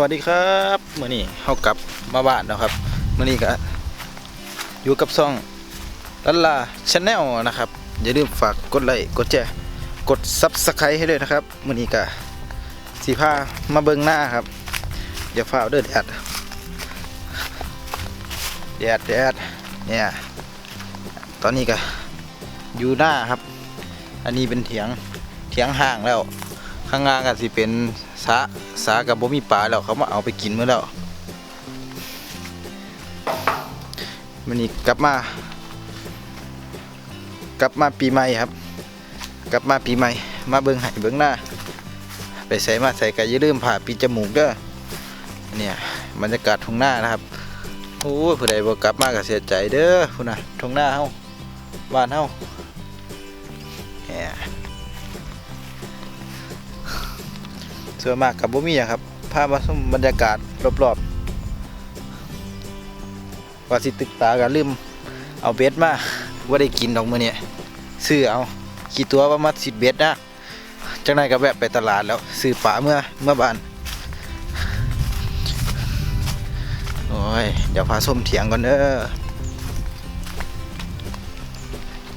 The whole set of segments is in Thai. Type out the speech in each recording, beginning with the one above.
วัสดีครับเมื่อนี้เฮากลับมาบ้านแล้วครับเมื่อนี้ก็อยู่กับซ่องลันลาชาแนลนะครับ อย่าลืมฝากกดไลค์กดแชร์กดซับสไครต์ให้ด้วยนะครับเมื่อนี้ก็สีผ้ามาเบิ่งหน้าครับอย่าฝ้าเด้อแดดแดดแดดเนี่ยตอนนี้ก็อยู่หน้าครับ อันนี้เป็นเถียงเถียงห่างแล้ว ข้างล่างก็สิเป็น สาสากับบ่มีปลาแล้วเขามาเอาไปกินเมื่อแล้วมันนี่กลับมา กลับมาปีใหม่ครับ กลับมาปีใหม่ มาเบิ่งไห้เบิ่งหน้า ไปใส่มาใส่ก็อย่าลืมผ่าปีจมูกเด้อเนี่ยบรรยากาศทุ่งหน้านะครับโอ้ผู้ใดบ่กลับมาก็เสียใจเด้อพุ่นน่ะทุ่งหน้าเฮาบ้านเฮา ส่วนมากกับบ่มีหยังครับพามาชมบรรยากาศรอบๆว่าสิตึกตาก็ลืมเอาเบ็ดมาว่าได้กินดอกมื้อนี้ซื้อเอากี่ตัวประมาณ10เบ็ดนะจังไดก็แวะไปตลาดแล้วซื้อปลาเมื่อเมื่อบ้านโอ้ยเดี๋ยวพาส้มเถียงก่อนเด้อ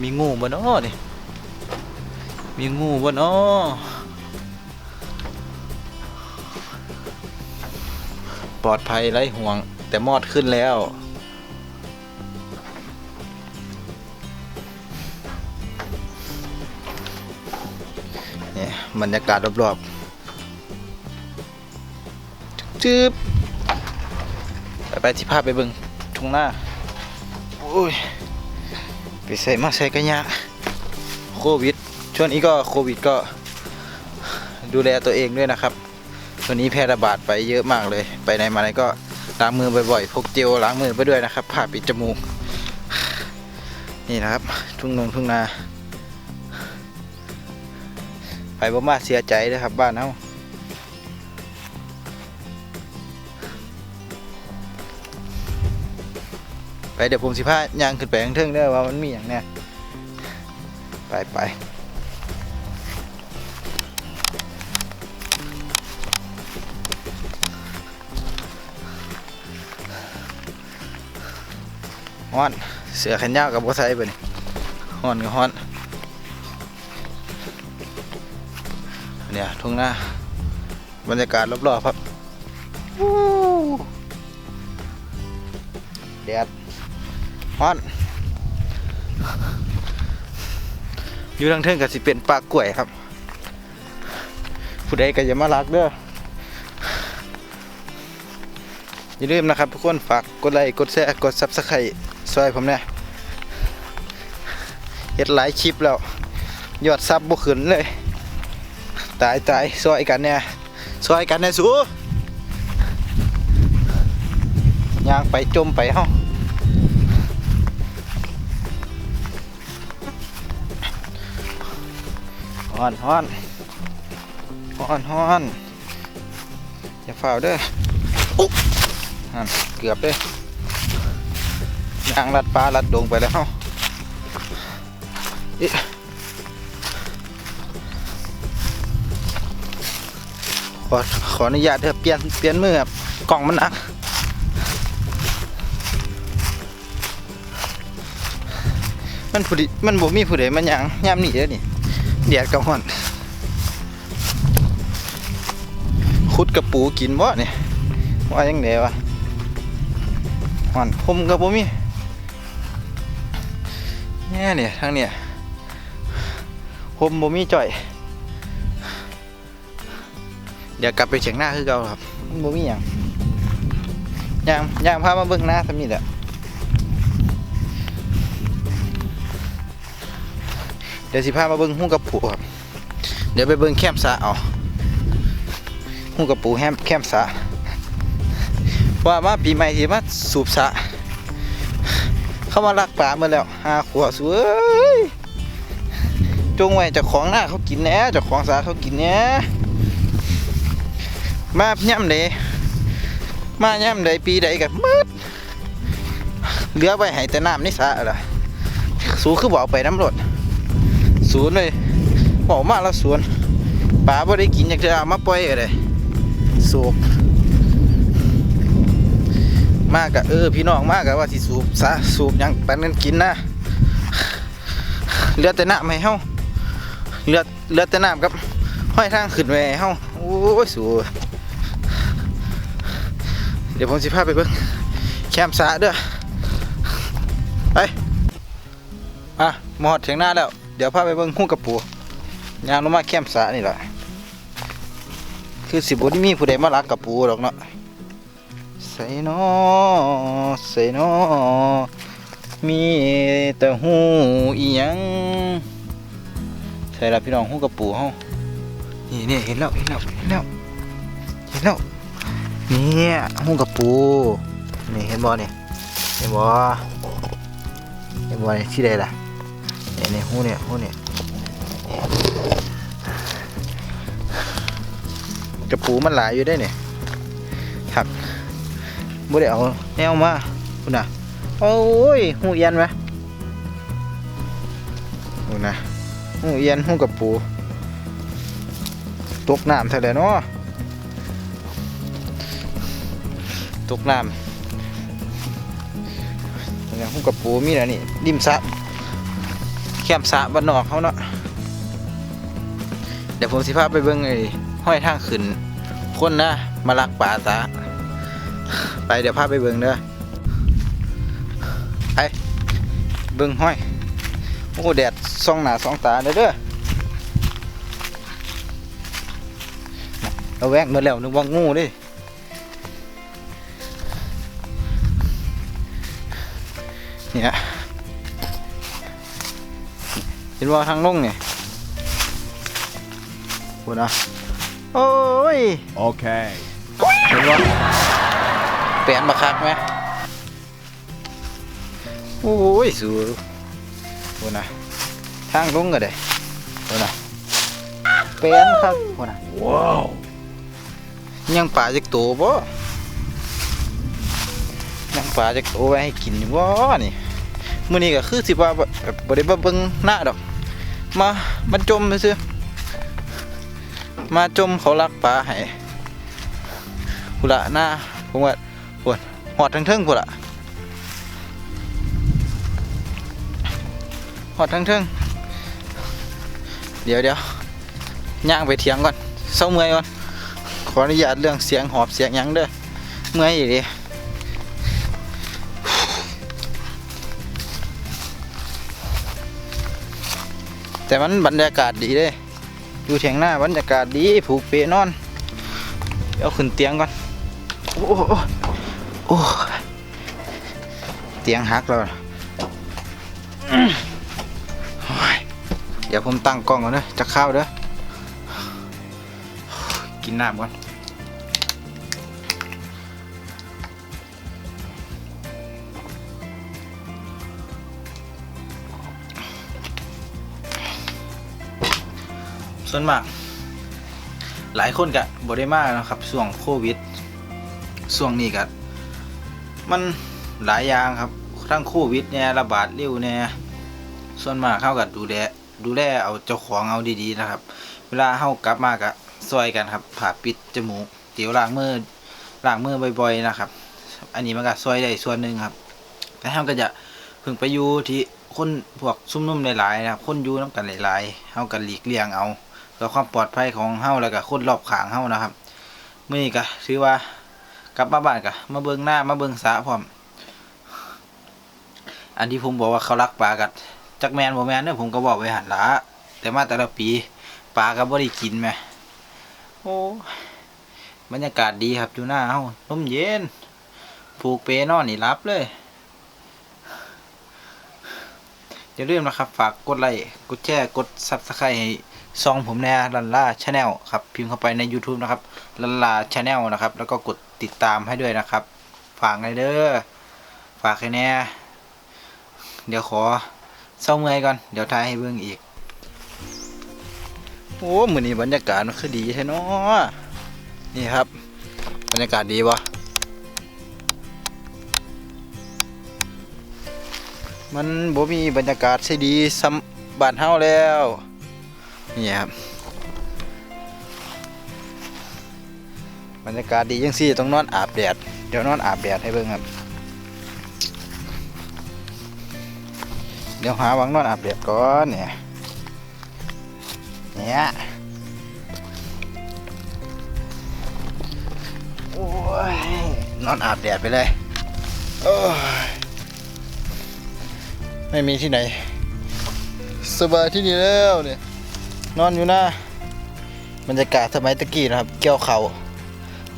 มีงูบ่เนาะนี่มีงูบ่เนาะ ลอดภัยไร้ห่วง แต่มอดขึ้นแล้ว เนี่ยบรรยากาศรอบๆจืบไปไปที่ภาพไปเบิงทุ่งหน้าโอ้ยไปใส่มาใส่กันยาโควิด ช่วงนี้ก็โควิดก็ดูแลตัวเองด้วยนะครับ วันนี้แพร่ระบาดไปเยอะมากเลย ไปไหนมาไหนก็ล้างมือบ่อยๆพกเจลล้างมือไปด้วยนะครับผ้าปิดจมูก นี่นะครับ ทุ่งนงทุ่งนาไปบ่มาเสียใจเลยครับบ้านเฮาไปเดี๋ยวผมสิพายางขึ้นไปข้างเทิงเด้อว่ามันมีอย่างเนี้ยไปไป ฮ้อนเสือแขนยาวกับบัวไซไปนี่ฮ้อนก็ฮ้อนเนี่ยทุ่งหน้าบรรยากาศรอบๆครับวู้แดดฮ้อนอยู่ทางเทิงกับสิเป็นปลากล้วยครับ ผู้ใดก็อย่ามาลักเด้ออย่าลืมนะครับทุกคนฝากกดไลค์กดแชร์กดซับสไครต์ ซอยผมเนี่ยเฮ็ดหลายคลิปแล้ว ยอดซับบ่ขึ้นเลย ตายตายซอยกันเนี่ยซอยกันเนี่ยสูย่างไปจมไปเฮาฮ้อนฮ้อนฮ้อนฮ้อนอย่าฝ่าเด้ออุ๊นั่นเกือบเด้อ ย่างลัดปลาลัดดงไปแล้วขอขออนุญาตเถอะเปลี่ยนเปลี่ยนมือครับกล่องมันหนักมันผู้ดิมันบ่มีผู้ใดมันยังยามนี้เด้อนี่แดดก็ร้อนขุดกระปูกินบ่เนี่ยว่าจังไดวะฮ้อนผมก็บ่มี แน่เนี่ยทางเนี่ยผมบ่มีจ่อย เดี๋ยวกลับไปเฉียงหน้าคือเก่าครับบ่มีหยังย่างย่างพามาเบิ่งหน้าซะมีแหละเดี๋ยวสิพามาเบิ่งหูกับปูครับ เดี๋ยวไปเบิ่งแคมสะเอาหูกับปูแฮมแคมสะว่ามาปีใหม่ที่มาสูบสะ เขามาลักปลามื่อแล้วหาขวสวยจงไว้จ้าของหน้าเขากินแน่จ้าของสระเขากินแน่มาย่ำใดมาย่ำใดปีใดกับมืดเหลือไว้ให้แต่น้ำนี่สะอะไรสูคือบอกไปน้ำรถศูนเลยบอกมาแล้วศูนปลาบ่ได้กินอยากจะเอามาปล่อยอะไรสูบ มากกะเออพี่น้องมากกะว่าสิสูบซะสูบยังปันกันกินนะเลือดแต่น้ำให้เฮาเลือดเลือดแต่น้ำกับห้อยทางขึ้นไว้ให้เฮาโอ้ยสูเดี๋ยวผมสิพาไปเบิ่งแคมป์สะเด้อไปอะหมอดถึงหน้าแล้ว เดี๋ยวพาไปเบิ่งหูกระปูยางลงมาแคมป์สะนี่แหละคือสิบ่ได้มีผู้ใดมาลักกระปูหรอกเนาะ ส่นอใส่นอมีแต่หูอีหยังใส่ละพี่น้องหูกระปูเฮานี่เนี่ยเห็นแล้วเห็นแล้วเห็นแล้วเห็นแล้วเนี่ยหูกระปูนี่เห็นบ่เนี่ยเห็นบ่เห็นบ่เนี่ยที่ใดล่ะเนี่ยเนี่ยหูเนี่ยหูเนี่ยกระปูมันหลายอยู่ได้เนี่ย บ่ได้เอาแนวมาคุณน่ะ โอ้ยหูเอียนไหมคุณน่ะหูเอียนหูกับปู ตกน้ำเท่าไหร่เนาะตกน้ำเนี่ยหูกับปูมีแล้วนี่ริมสะแคมป์สะบ้านนอกเขาเนาะ เดี๋ยวผมสิพาไปเบิ่งไอ้ห้อยทางขึ้นคนนะมาลักป่าซะ ไปเดี๋ยวพาไปเบิ่งเด้อไปเบิ่งห้อยโอ้แดดส่องหน้าส่องตาเด้อเด้อเราแวกหมาแล้วนึกว่างูเดิเนี่ยเห็นว่าทางลงเนี่ยพูดนะโอ้ย Okay. เห็นว่า แปลนมาคักไหมโอ้ยสูโหนะทางลงก็ได้โหนะแปลนครับโหนะ Wow. ยังป่าจักโตบ่ยังป่าจักโตไว้ให้กินอยู่บ่นี่มื้อนี้ก็คือสิว่าแบบบ่ได้มาเบิ่งหน้าดอก มามาจมซื่อๆมาจมเขาลักปลาให้พุนละหน้าผมว่า ปวดหอดทั้งเทิงพุ่นละหอดทั้งเทิงเดี๋ยวเดี๋ยวย่างไปเถียงก่อนเศร้าเมื่อยก่อนขออนุญาตเรื่องเสียงหอบเสียงยังเด้อเมื่อยอีกดิแต่มันบรรยากาศดีเด้อยู่เถียงหน้าบรรยากาศดีผูกเปนอนเดี๋ยวขึ้นเตียงก่อน โอ้ โอ้เตียงหักแล้วเดี๋ยวผมตั้งกล้องก่อนเด้อจะเข้าวเด้อกินน้ำก่อนส่วนมาก หลายคนกะบ่ได้มากนะครับช่วงโควิดช่วงนี้กะ มันหลายอย่างครับ ทั้งโควิดเนี่ยระบาดเร็วเนี่ยส่วนมากเข้ากับดูแลดูแลเอาเจ้าของเอาดีๆนะครับ เวลาเข้ากลับมากะซอยกันครับผ่าปิดจมูกเดี๋ยวล้างมือล้างมือบ่อยๆนะครับ อันนี้มันก็ซอยได้ส่วนหนึ่งครับ แต่เราก็จะพิ่งไปอยู่ที่คนพวกซุ่มนุ่มหลายๆนะครับ คนอยู่น้ำกันหลายๆเฮากันหลีกเลี่ยงเอาเพื่อความปลอดภัยของเฮาแล้วก็คนรอบข้างเฮานะครับมื้อนี้ก็ถือว่า กลับมาบ้านก็มาเบิ่งหน้ามาเบิ่งสระพร้อม อันที่ผมบอกว่าเขารักปลากัดจักแมนบ่แมนเนี่ยผมก็บอกไว้หันละแต่มาแต่ละปีปลาก็บ่ได้กินแหมโอ้บรรยากาศดีครับอยู่หน้าเฮาลมเย็นผูกเปนอนนี่รับเลยอย่าลืมนะครับ ฝากกดไลค์กดแชร์กด Subscribe ให้ ซองผมแน่ลันล่าชาแนลครับพิมพ์เข้าไปใน YouTube นะครับลันล่าชาแนลนะครับ แล้วก็กดติดตามให้ด้วยนะครับ ฝากเลยเด้อฝากให้แน่เดี๋ยวขอเศร้าเมื่อยก่อน เดี๋ยวทายให้เบิ่งอีก โอ้เหมือนนี้บรรยากาศมันคือดีใช่เนาะนี่ครับ บรรยากาศดีปะมันบ่มีบรรยากาศใช่ดีซ้ำบ้านเฮาแล้ว นี่ครับบรรยากาศดียังซี่ต้องนอนอาบแดดเดี๋ยวนอนอาบแดดให้เบิ่งครับ เดี๋ยวหาวังนอนอาบแดดก่อนเนี่ยเนี่ยโอ้ยนอนอาบแดดไปเลยไม่มีที่ไหน สบายที่นี่แล้วเนี่ย นอนอยู่น้าบรรยากาศสมัยตะกี้นะครับ เกี่ยวเขา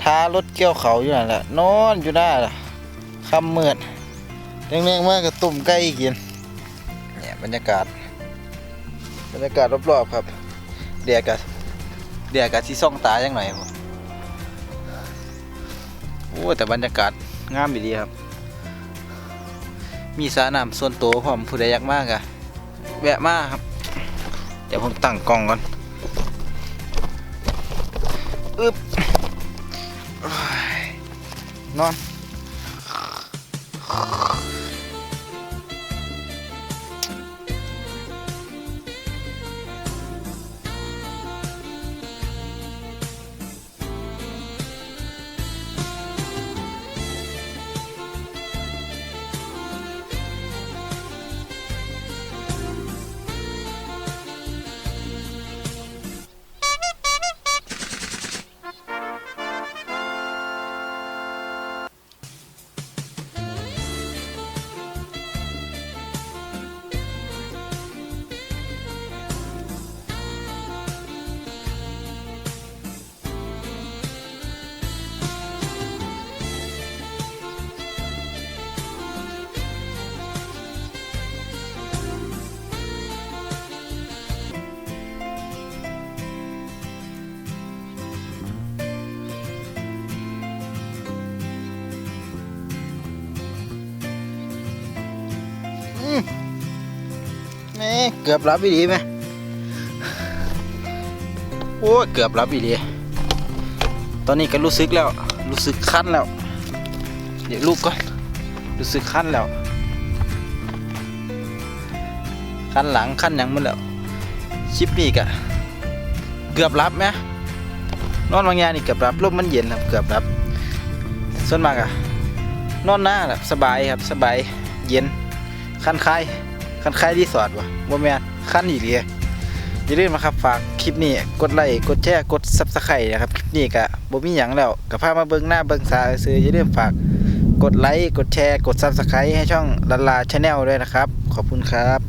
ท้ารถเกี่ยวเขาอยู่นั่นแหละนอนอยู่หน้าล่ะค่ำมืดแรงๆมากกับตุ่มไก่กินเนี่ยบรรยากาศ บรรยากาศรอบๆครับเดียกับเดียกับที่ซ่องตาจังหน่อยผมโอ้แต่บรรยากาศงามดีครับ มีสระน้ำส่วนตัวพร้อมผู้ใดอยากมากอะแวะมาครับ เดี๋ยวผมตั้งกล้องก่อนอึบนอน เกือบรับอีดีไหมโอ้เกือบรับอีดีตอนนี้ก็รู้สึกแล้ว รู้สึกคันแล้ว เดี๋ยวลูกก่อนรู้สึกคันแล้ว คันหลังคันหยังมันแล้วชิปนี่กะเกือบรับไหมนอนบางยานี่เกือบรับลมมันเย็นครับเกือบรับ ส่วนมากอะนอนหน้าแบบสบายครับสบายเย็นคันคลาย คันคายรีสอร์ทวะบ่แม่นคันอีหลีอย่าลืมนะครับฝากคลิปนี้กดไลค์กดแชร์กดซับสไครต์นะครับคลิปนี้ก็บ่มีหยังแล้วก็พามาเบิ่งหน้าเบิ่งตาซื่อๆอย่าลืมฝากกดไลค์กดแชร์กดซับสไครต์ให้ช่องลาลาชาแนลด้วยนะครับ ขอบคุณครับ